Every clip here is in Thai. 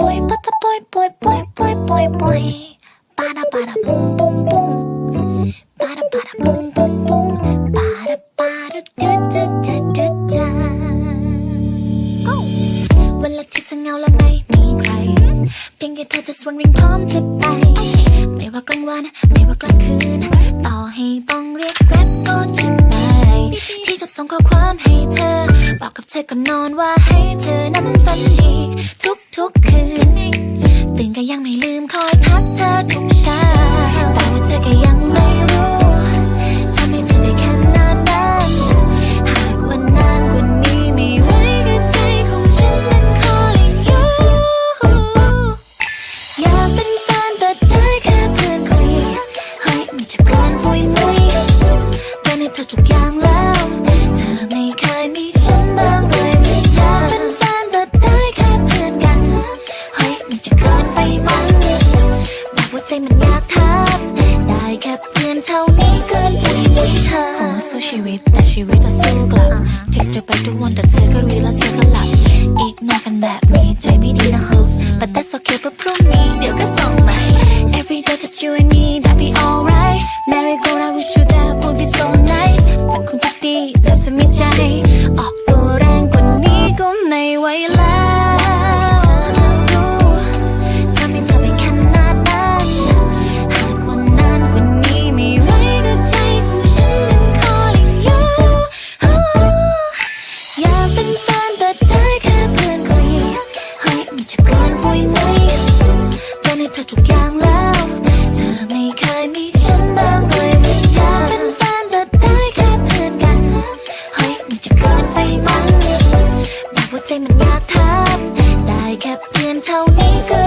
boy, bada boy, boy, boy, boy, boy, boy. Bada bada boom, boom, boom. Bada bada boom, boom, boom. Bada bada do do do do do. Oh. เวลาที่เธอเหงาและไม่มีใคร เพียงแค่เธอจะชวนวิ่งพร้อมจะไป ไม่ว่ากลางวัน ไม่ว่ากลางคืน ต่อให้ต้องเรียกแกร็บก็จะไป ที่จะส่งข้อความให้ อกกับเธอก่อนอนว่าให้เธอนั้นฝันดี ทุกทุกคืน ตื่นก็ยังไม่ลืมคอยทักเธอทุกเช้าแต่ว่าเธอก็ยังไม่รู้ทำให้เธอได้ขนาดนั้นหากวันนานกว่านี้ไม่ไหวก็ใจของฉันนั้น calling you อยากเป็นแฟนแต่ได้แค่เพื่อนคุยเฮ้ยมันจะกินปุยมุยเป็นให้เธอทุกอย่างแล้ว ทำได้แค่เพื่อนเท่านี้เกินไปไหมเธอสู้ชีวิตแต่ชีวิตเราสู้กลับ text เธอไปทุกวันแต่เธอก็รีแล้วเธอก็หลับอีกหน้ากันแบบนี้ใจไม่ดีนะ hope but that's okay เพราะพรุ่งนี้เดี๋ยวก็ส่งใหม่ every day just you and me เป็นแฟนแต่ได้แค่เพื่อนคุยเฮ้ยมันจะเกินปุยมุยเป็นให้เธอทุกอย่างแล้วเธอไม่เคยมีฉันบ้างเลยไม่อยากเป็นแฟนแต่ได้แค่เพื่อนกันเฮ้ยมันจะเกินไปไหมบอกว่าใจมันอยากทำได้แค่เพื่อนเท่านี้ก็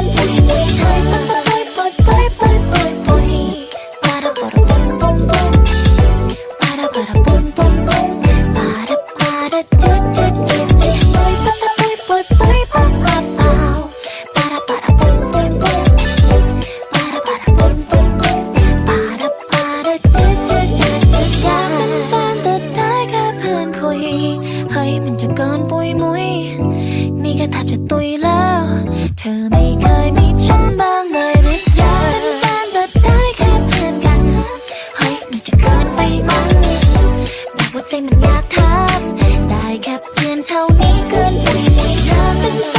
เฮ้ยมันจะเกินปุยมุยนี่ก็แทบจะตุยแล้ว เธอไม่เคยมีฉันบ้างเลยหรือยังเป็นแฟนแต่ได้แค่เพื่อนกัน เฮ้ยมันจะเกินไปมั้งแต่ว่าใจมันอยากทักได้แค่เพื่อนเท่านี้เกินไปเธอเป็น